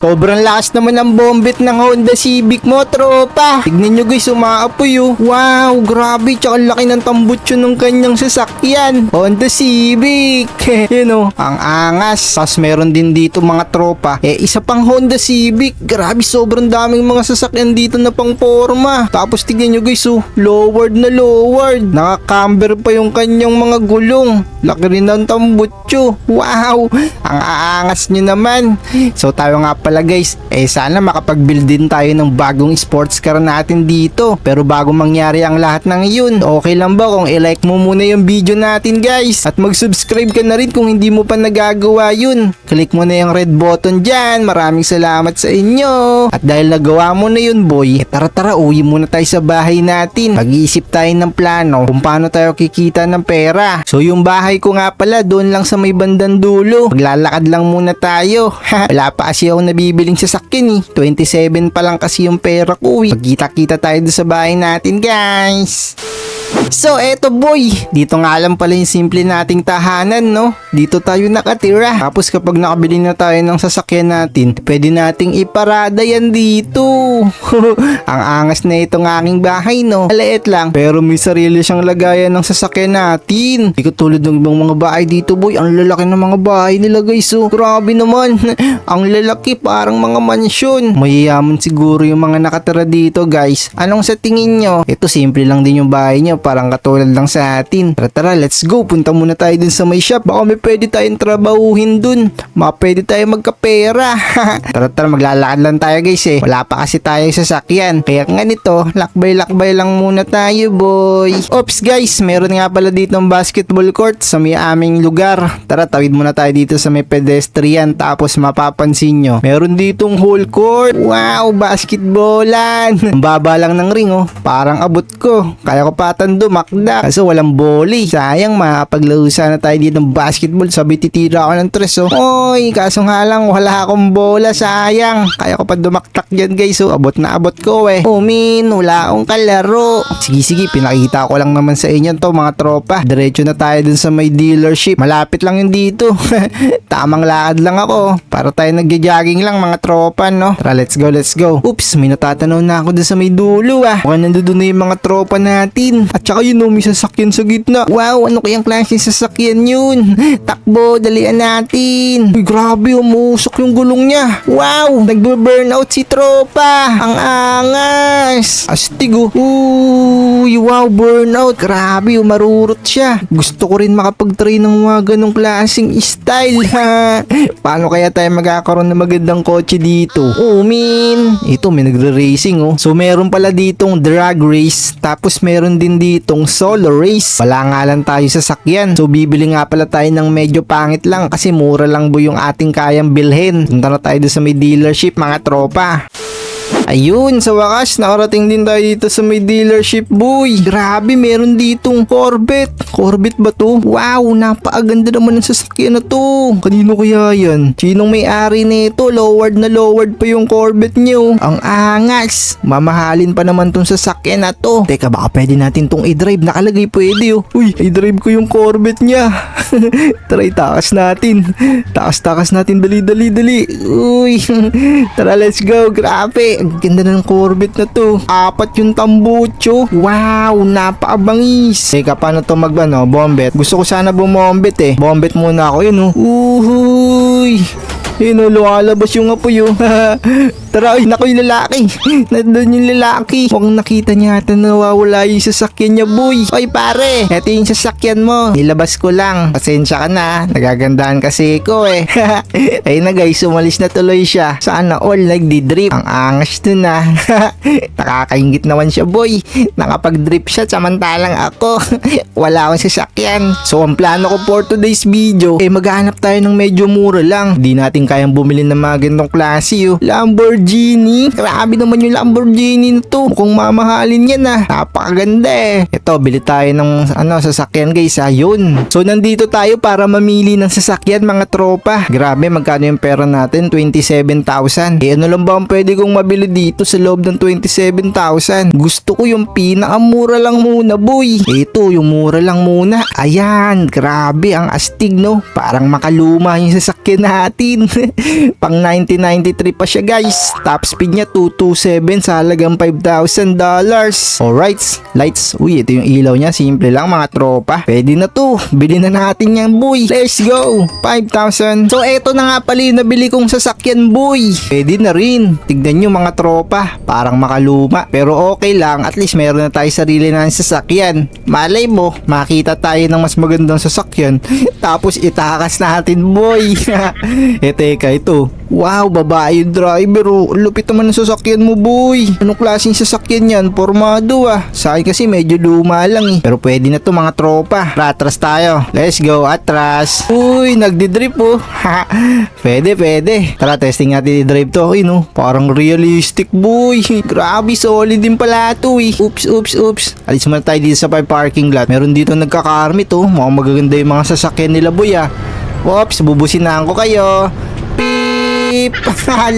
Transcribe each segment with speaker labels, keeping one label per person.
Speaker 1: Sobrang lakas naman ang bombet ng Honda Civic mo, tropa. Tignan nyo guys, umaapoy oh. Wow, grabe. Tsaka laki ng tambutso ng kanyang sasakyan. Honda Civic. Yun oh, ang angas. Tapos meron din dito mga tropa. Eh, isa pang Honda Civic. Grabe, sobrang daming mga sasakyan dito na pang forma. Tapos tignan nyo guys oh, lowered na lowered. Naka-camber pa yung kanyang mga gulong. Laki rin ng tambutso. Wow, ang aangas nyo naman. So tayo nga pala guys, eh sana makapag-build din tayo ng bagong sports car natin dito. Pero bago mangyari ang lahat ng yun, okay lang ba kung i-like mo muna yung video natin guys? At mag-subscribe ka na rin kung hindi mo pa nagagawa yun. Click mo na yung red button dyan. Maraming salamat sa inyo. At dahil nagawa mo na yun boy, eh tara tara uwi muna tayo sa bahay natin. Mag-iisip tayo ng plano kung paano tayo kikita ng pera. So yung bahay ko nga pala doon lang sa may bandang dulo. Maglalakad lang muna tayo. Wala pa kasi ako nabibiling sasakyan eh. 27 pa lang kasi yung pera ko eh. Magkita-kita tayo sa bahay natin guys. So eto boy, dito nga lang pala yung simple nating tahanan no. Dito tayo nakatira. Tapos kapag nakabili na tayo ng sasakyan natin, pwede nating iparada yan dito. Ang angas na itong aking bahay no. Maliit lang, pero may sarili siyang lagayan ng sasakyan natin. Di tulad ng ibang mga bahay dito boy, ang lalaki ng mga bahay nila guys oh. Grabe naman. ang lalaki parang mga mansyon. Mayayaman siguro yung mga nakatira dito guys. Anong sa tingin nyo? Ito simple lang din yung bahay nyo, parang katulad lang sa atin. Tara tara, let's go. Punta muna tayo dun sa may shop. Baka may pwede tayong trabahuhin dun. Baka pwede tayo magkapera. tara tara, maglalakad lang tayo guys eh. Wala pa kasi tayo sasakyan. Kaya nga nito, lakbay-lakbay lang muna tayo boy. Oops guys, meron nga pala dito ng basketball court sa may aming lugar. Tara, tawid muna tayo dito sa may pedestrian. Tapos mapapansin nyo, meron ditong whole court. Wow, basketballan. Ang baba lang ng ring oh. Parang abot ko. Kaya ko patan dumakda. Kaso walang boli. Sayang, makapaglaro sana tayo dito ng basketball. Sabi titira ako ng tres oh. Oy, kaso nga lang wala akong bola. Sayang. Kaya ko pa dumaktak dyan guys oh. Abot na abot ko eh. Oh min, wala akong kalaro. Sige sige, pinakita ko lang naman sa inyo to mga tropa. Diretso na tayo dun sa may dealership. Malapit lang yun dito. Tamang lakad lang ako. Para tayo nagja-jogging lang mga tropa no. Tara, let's go, let's go. Oops, may natatanaw na ako dun sa may dulo ah. Mukhang nandun na yung mga tropa natin. At saka yun oh, may sasakyan sa gitna. Wow, ano kayang klase sasakyan yun? Takbo, dalian natin. Uy, grabe, umusok yung gulong niya. Wow, nagbe-burnout si tropa. Ang angas. Astig oh. Uy, wow, burnout. Grabe, oh, marurot siya. Gusto ko rin makapag-try ng mga ganong klaseng style ha. Paano kaya tayo magkakaroon ng magandang kotse dito? Oh. Ito, may nagre-racing oh. So, meron pala ditong drag race. Tapos, meron din ditong solo race. Wala nga lang tayo sa sakyan. So, bibili nga pala tayo ng medyo pangit lang kasi mura lang bo yung ating kayang bilhin. Punta na tayo sa may dealership mga tropa. Ayun, sa wakas, nakarating din tayo dito sa may dealership, boy. Grabe, meron ditong Corvette. Corvette ba to? Wow, napakaganda naman ng sasakyan na to. Kanino kaya yan? Sinong may-ari nito? Lowered na lowered pa yung Corvette niyo. Ang angas. Mamahalin pa naman tong sasakyan na to. Teka, baka pwede natin tong i-drive. Nakalagay pwede, oh. Uy, i-drive ko yung Corvette niya. Tara, itakas natin. Takas-takas natin. Dali, dali, dali. Uy. Tara, let's go. Grabe. Ganda ng Corvette na to. Apat yung tambucho. Wow, napaabangis. Teka, paano to mag, ano, bombet? Gusto ko sana bumombet eh. Bombet muna ako yun, oh. Uhuy. Yun, oh, yung apoy, oh. Tara, ay, naku yung lalaki. Nandun yung lalaki. Mukhang nakita niya ata na nawawala yung sasakyan niya, boy. Oy, pare, eto yung sasakyan mo. Nilabas ko lang. Pasensya ka na. Nagagandahan kasi ko, eh. Ayun na, guys, umalis na tuloy siya. Sana all nagdi-drip. Ang angas dun, ah. Nakakaingit naman siya, boy. Nakapag-drip siya, samantalang ako. Wala akong sasakyan. So, ang plano ko for today's video, eh, maghanap tayo ng medyo mura lang. Di natin kayang bumili ng mga ganitong klase, oh. Lamborghini. Grabe naman yung Lamborghini na to. Mukhang mamahalin yan, ah. Napakaganda, eh. Ito, bili tayo ng, ano, sasakyan, guys, ayun. So, nandito tayo para mamili ng sasakyan, mga tropa. Grabe, magkano yung pera natin? 27,000. Eh, ano lang ba ang pwede kong mabili dito sa loob ng 27,000? Gusto ko yung pinakamura lang muna, boy. Ito, yung mura lang muna. Ayan, grabe, ang astig, no? Parang makaluma yung sasakyan natin. Pang 1993 pa siya guys. Top speed niya 227 sa halagang $5,000. Alright, lights. Uy, ito yung ilaw niya. Simple lang mga tropa. Pwede na to. Bili na natin yan boy. Let's go. 5,000. So eto na nga pala yung nabili kong sasakyan boy. Pwede na rin. Tignan nyo mga tropa. Parang makaluma. Pero okay lang. At least meron na tayo sarili na sasakyan. Malay mo, makita tayo ng mas magandang sasakyan. Tapos itakas natin boy. eh teka ito. Wow, babae yung driver oh. Lupit naman ng sasakyan mo boy. Anong klaseng sasakyan yan? Formado ah. Sa akin kasi medyo luma lang eh. Pero pwede na to mga tropa. Tara, atras tayo. Let's go, atras. Uy, nagdi-drip oh. Pwede, pwede. Tara, testing natin i-drive to. Uy no, parang realistic boy. Grabe, solid din pala to eh. Oops, oops, oops. Alis muna tayo dito sa parking lot. Meron dito nagkakarmit oh. Mukhang magaganda yung mga sasakyan nila boy ah. Oops, bubusinahan ko kayo.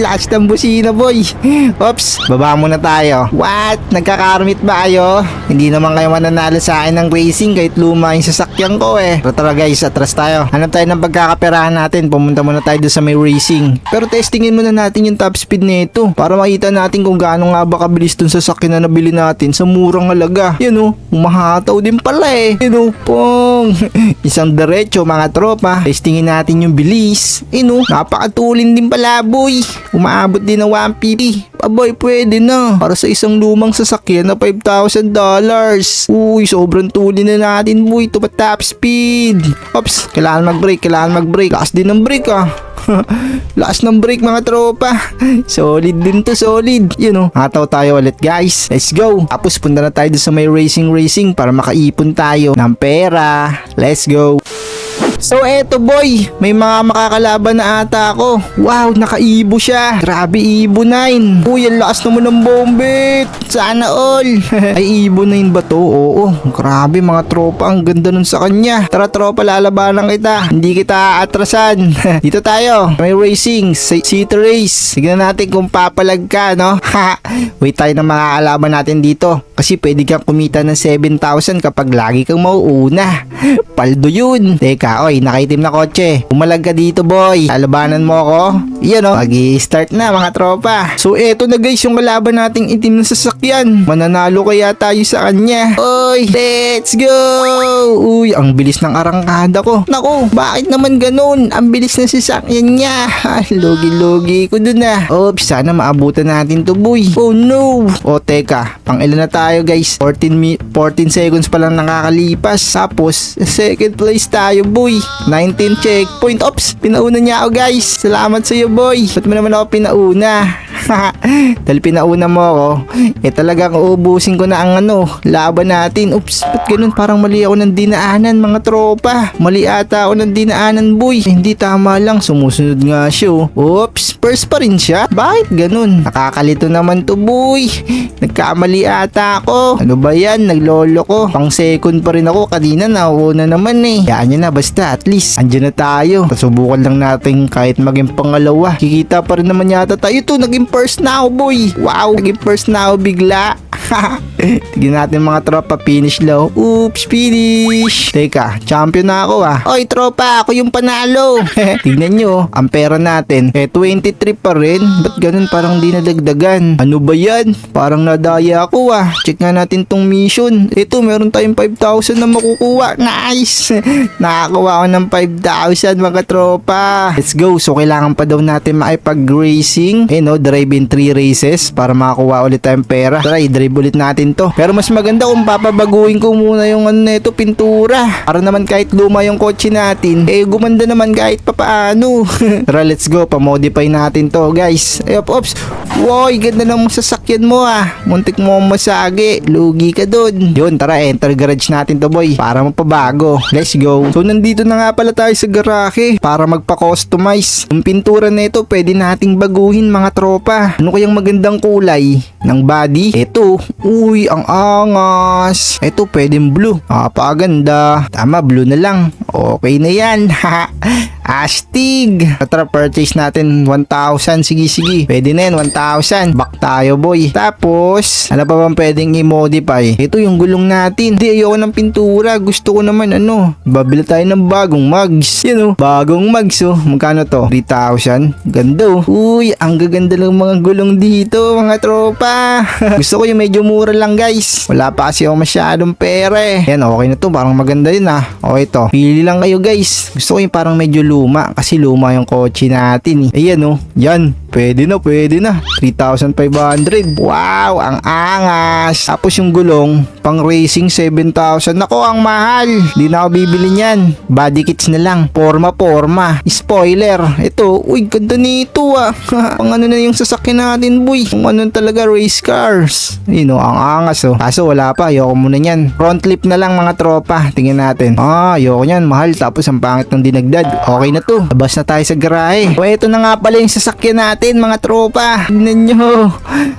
Speaker 1: Lakas ng busina, boy. Oops, baba muna tayo. What? Nagkakarmit ba kayo? Hindi naman kayo mananalo sa akin ng racing kahit luma yung sasakyan ko eh. Pero tara guys, atras tayo. Hanap tayo ng pagkakaperahan natin. Pumunta muna tayo sa may racing. Pero testingin muna natin yung top speed nito para makita natin kung gaano nga ba kabilis dun sasakyan na nabili natin sa murang halaga. Yun oh, umahataw din pala eh. Yun oh, pong. Isang diretso mga tropa. Testingin natin yung bilis. Yun oh, napakatulin din pala boy. Umaabot din ng 150. Aboy, pwede na. Para sa isang lumang sasakyan na $5,000. Uy, sobrang tuli na natin boy. Ito pa top speed. Ops, kailangan mag-brake, kailangan mag-brake. Lakas din ng brake ah. Lakas ng brake mga tropa. Solid din to, solid. Yun know, hataw tayo ulit guys. Let's go. Tapos punta na tayo sa may racing racing para makaipon tayo ng pera. Let's go. So eto boy, may mga makakalaban na ata ako. Wow, naka-Ibo siya. Grabe Ibo 9. Uy, ang lakas naman ng bombit. Sana all. Ay Ibo 9 ba to? Oo, grabe mga tropa. Ang ganda nun sa kanya. Tara tropa, lalabanan kita. Hindi kita atrasan. Dito tayo. May racing. City race. Tignan natin kung papalag ka, no? Ha. Wait tayo ng mga kalaban natin dito. Kasi pwede kang kumita ng 7,000 kapag lagi kang mauuna. Paldo yun. Teka, oy, nakaitim na kotse. Umalag ka dito, boy. Lalabanan mo ako. Yan o, mag start na mga tropa. So, eto na guys yung kalaban nating itim na sasakyan. Mananalo kaya tayo sa kanya. Oy, let's go! Uy, ang bilis ng arangkada ko. Naku, bakit naman ganun? Ang bilis ng sasakyan niya. Logi-logi ko dun na. Oops, sana maabutan natin to, boy. Oh no! O, teka, pang ilan na tayo guys? 14, mi 14 seconds pa lang nakakalipas. Tapos, second place tayo, boy. 19 checkpoint. Ops, pinauna niya ako guys. Salamat sa iyo, boy. Ba't mo naman ako pinauna? Dahil pinauna mo ako, eh talagang uubusin ko na ang ano, laban natin. Oops, ba't ganun? Parang mali ako ng dinaanan, mga tropa. Mali ata ako ng dinaanan, boy. Eh, hindi tama lang, sumusunod nga siya. oh. Oops, first pa rin siya? Bakit ganun? Nakakalito naman to, boy. Nagkamali ata ako. Ano ba yan? Naglolo ko. Pang second pa rin ako. Kanina nauuna naman eh. Yan yun na, basta at least andyan na tayo. Subukan lang natin kahit maging pangalawa. Kikita pa rin naman yata tayo. Ito, naging first na ako, boy. Wow, naging first na ako bigla. Tignan natin mga tropa, finish low. Oops, finish. Teka, champion na ako ah. Oy, tropa, ako yung panalo. Tignan nyo, ang pera natin, eh 23 pa rin. Ba't ganun parang di nadagdagan? Ano ba yan? Parang nadaya ako ah. Check nga natin tong mission. Ito, meron tayong 5,000 na makukuha. Nice! Nakakuha ako ng 5,000 mga tropa. Let's go. So, kailangan pa daw natin makipag-racing. Eh no, drive in 3 races para makakuha ulit tayong pera. Tara, i-drive ulit natin to. Pero mas maganda kung papabaguhin ko muna yung ano nito, pintura. Para naman kahit luma yung kotse natin, eh gumanda naman kahit papaano. Tara, let's go. Pamodify natin to, guys. Ay, op, ops. Woy, ganda ng sasakyan mo ah. Muntik mo masagi. Lugi ka dun. Yun, tara, enter garage natin to, boy. Para mapabago. Let's go. So, nandito na nga pala tayo sa garahe para magpa-customize. Yung pintura na ito, pwede nating baguhin mga tropa. Ano kayang magandang kulay ng body? Ito. Uy, ang angas. Ito, pwedeng blue. Napakaganda. Tama, blue na lang. Okay na yan. Astig. Tara, purchase natin 1,000. Sige, sige. Pwede na yan, 1,000. Back tayo, boy. Tapos, ano pa bang pwedeng i-modify? Ito yung gulong natin. Hindi, ayoko ng pintura. Gusto ko naman, ano, babili tayo ng bagong mugs. Yan oh, bagong mugs oh. Magkano to? 3,000. Ganda oh. Uy, ang gaganda ng mga gulong dito, mga tropa. Gusto ko yung medyo mura lang, guys. Wala pa kasi ako masyadong pera eh. Yan, okay na to. Parang maganda yun ah. Okay to. Pili lang kayo, guys. Gusto ko yung parang medyo luma. Kasi luma yung kotse natin eh. Ayan oh. Yan. Pwede na, pwede na. 3,500. Wow, ang angas. Tapos yung gulong, pang racing 7,000. Nako, ang mahal. Di na ako bibili niyan. Body kits na lang. Forma, forma. Spoiler. Ito, uy, ganda nito ah. pang ano na yung sasakyan natin, boy. Kung ano talaga race cars. Yun oh, ang angas oh. Kaso wala pa, ayoko muna niyan. Front lip na lang mga tropa. Tingnan natin. Ah, ayoko niyan. Mahal. Tapos ang pangit ng dinagdad. Okay na to. Labas na tayo sa garahe. O, ito na nga pala yung sasakyan natin mga tropa. Tignan nyo.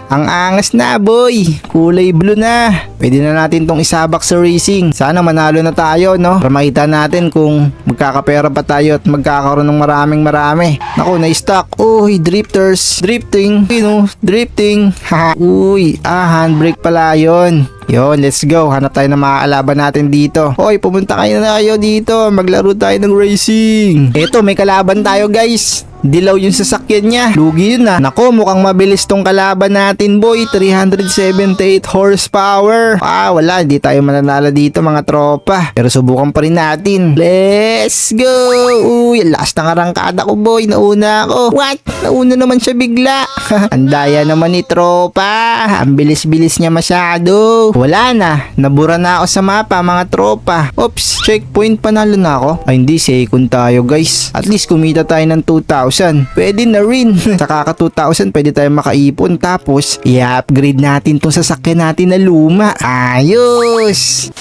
Speaker 1: Ang angas na boy. Kulay blue na. Pwede na natin tong isabak sa racing. Sana manalo na tayo no. Para makita natin kung magkakapera pa tayo at magkakaroon ng maraming marami. Nako, na-stock. Uy, drifters. Drifting. You know, drifting. Uy, ah, handbrake pala yun. Yon, let's go. Hanap tayo ng mga kalaban natin dito. Hoy, pumunta kayo na kayo dito. Maglaro tayo ng racing. Eto, may kalaban tayo guys. Dilaw yung sasakyan niya. Lugi yun ah. Nako, mukhang mabilis tong kalaban natin boy. 378 horsepower. Ah, wala. Hindi tayo mananalo dito mga tropa. Pero subukan pa rin natin. Let's go. Uy, last ng arangkada ko boy. Nauna ako. What? Nauna naman siya bigla. Ang daya naman ni tropa. Ang bilis-bilis niya masyado. Wala na. Nabura na ako sa mapa mga tropa. Oops, checkpoint panalo na ako. Ay hindi, second tayo guys. At least kumita tayo ng 2,000. Pwede na rin. sa kaka 2,000 pwede tayo makaipon. Tapos, i-upgrade natin tong sasakyan natin na luma. Ayos!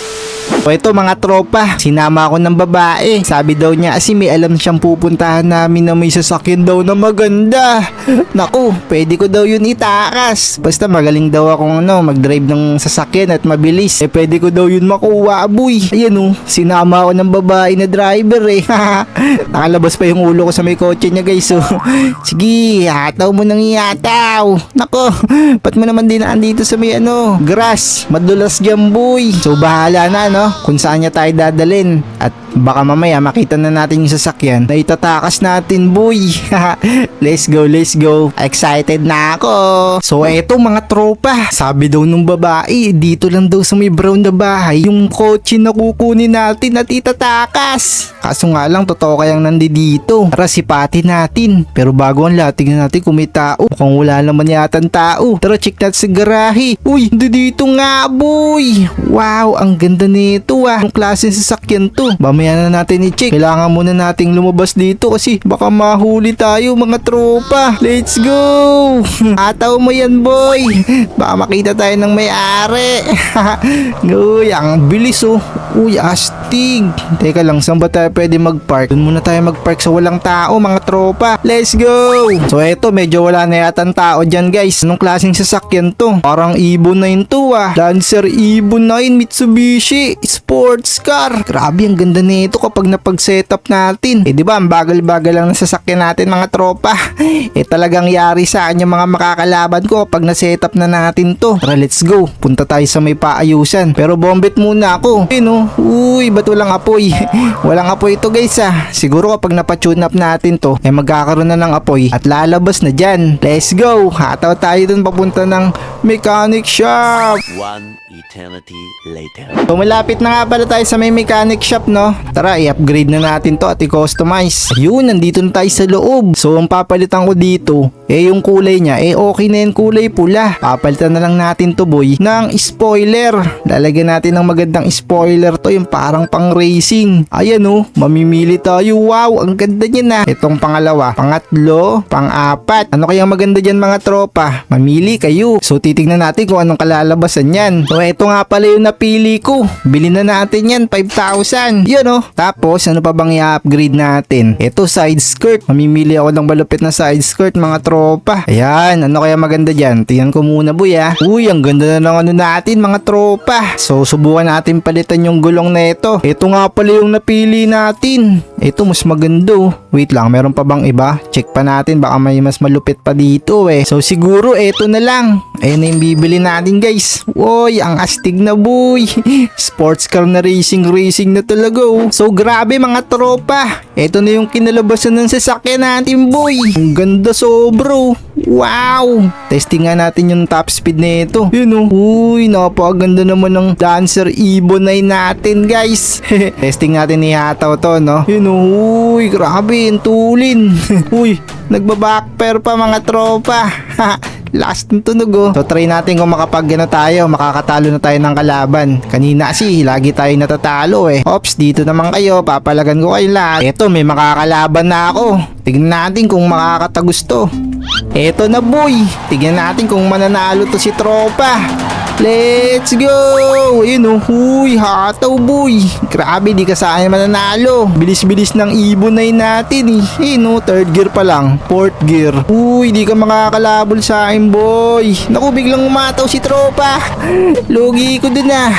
Speaker 1: O ito mga tropa, sinama ako ng babae. Sabi daw niya kasi may alam siyang pupuntahan namin na may sasakyan daw na maganda. Naku, pwede ko daw yun itakas. Basta magaling daw akong ano, mag-drive ng sasakyan at mabilis. Eh pwede ko daw yun makuha, boy. Ayan oh, sinama ako ng babae na driver eh. Nakalabas pa yung ulo ko sa may kotse niya guys. So, sige, hataw mo nang ihataw. Nako, ba't mo naman dinaan dito sa may ano, grass. Madulas dyan, boy. So bahala na, no? Kung saan niya tayo dadalin. At baka mamaya makita na natin yung sasakyan na itatakas natin, boy. let's go, let's go. Excited na ako. So eto mga tropa, sabi daw nung babae, dito lang daw sa may brown na bahay, yung kotse na kukunin natin at itatakas. Kaso nga lang, totoo kayang nandito. Tara sipatin natin. Pero bago ang lahat, tingnan natin kung may tao. Mukhang wala naman yata ang tao. Tara check natin sa garahe. Uy, dito nga boy. Wow, ang ganda nito ah. Ang klase ng sasakyan to. Mamaya na natin i-check. Kailangan muna nating lumabas dito kasi baka mahuli tayo mga tropa. Let's go. Ataw mo yan boy. Baka makita tayo ng may-ari. Uy, ang bilis oh. Uy, astig. Teka lang, saan ba tayo pwede mag-park? Doon muna tayo mag-park sa walang tao, mga tropa. Let's go! So eto, medyo wala na yata tao dyan guys. Anong klaseng sasakyan to? Parang Evo 9 to ah. Lancer Evo 9 Mitsubishi Sports Car. Grabe, ang ganda nito kapag napag-setup natin. Eh di ba, ang bagal-bagal lang ng sasakyan natin mga tropa. Eh talagang yari sa akin yung mga makakalaban ko kapag na-setup na natin to. Tara, let's go. Punta tayo sa may paayusan. Pero bombet muna ako. Eh no, Uy, ba't walang apoy? walang apoy ito guys ah. Siguro kapag napatune up natin to, eh magkakaroon na ng apoy at lalabas na dyan. Let's go! Hataw tayo dun papunta ng mechanic shop.
Speaker 2: One eternity later.
Speaker 1: So malapit na nga pala tayo sa may mechanic shop no. Tara, i-upgrade na natin to at i-customize. Ayun, nandito na tayo sa loob. So ang papalitan ko dito, eh yung kulay niya, eh okay na yung kulay pula. Papalitan na lang natin to boy ng spoiler. Lalagyan natin ng magandang spoiler to yung parang pang racing. Ayan oh, mamimili tayo. Wow, ang ganda niya na. Itong pangalawa, pangatlo, pang-apat. Ano kaya maganda dyan mga tropa? Mamili kayo. So titignan natin kung anong kalalabasan yan. So Ito nga pala yung napili ko. Bili na natin yan, 5,000. Yun oh. Tapos, ano pa bang i-upgrade natin? Ito, side skirt. Mamimili ako ng malupit na side skirt, mga tropa. Ayan, ano kaya maganda dyan? Tingnan ko muna, boy ah. Uy, ang ganda na ng ano natin, mga tropa. So, subukan natin palitan yung gulong na ito. Ito nga pala yung napili natin. Ito, mas maganda oh. Wait lang, meron pa bang iba? Check pa natin, baka may mas malupit pa dito eh. So, siguro, ito na lang. Ayan na yung bibili natin, guys. Woy, ang astig na boy. Sports car na racing, racing na talaga oh. So, grabe mga tropa. Ito na yung kinalabasan ng sasakyan natin, boy. Ang ganda sobro. Wow! Testing nga natin yung top speed na ito. Yun oh. Uy, napakaganda naman ng Dancer Evo 9 natin, guys. Testing natin ni Hataw to, no? Yun oh. Uy, grabe, ang tulin. Uy, nagbabackpair pa mga tropa. Last ng tunog oh. So try natin kung makapag ano tayo, makakatalo na tayo ng kalaban. Kanina kasi lagi tayo natatalo eh. Ops, dito naman kayo, papalagan ko kayo lahat. Eto, may makakalaban na ako. Tignan natin kung makakatagos to. Eto na boy, tignan natin kung mananalo to si tropa. Let's go! Ayun oh, huy, hataw boy. Grabe, di ka saan mananalo. Bilis-bilis ng ibon na natin eh. Ayun oh, third gear pa lang. Fourth gear. Uy, di ka makakalabol sa akin boy. Naku, biglang umataw si tropa. Lugi ko dun ah.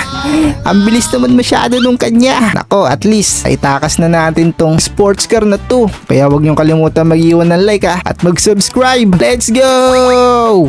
Speaker 1: Ang bilis naman masyado nung kanya. Nako, at least, ay takas na natin tong sports car na to. Kaya wag niyong kalimutan mag-iwan ng like ah, at mag-subscribe. Let's go!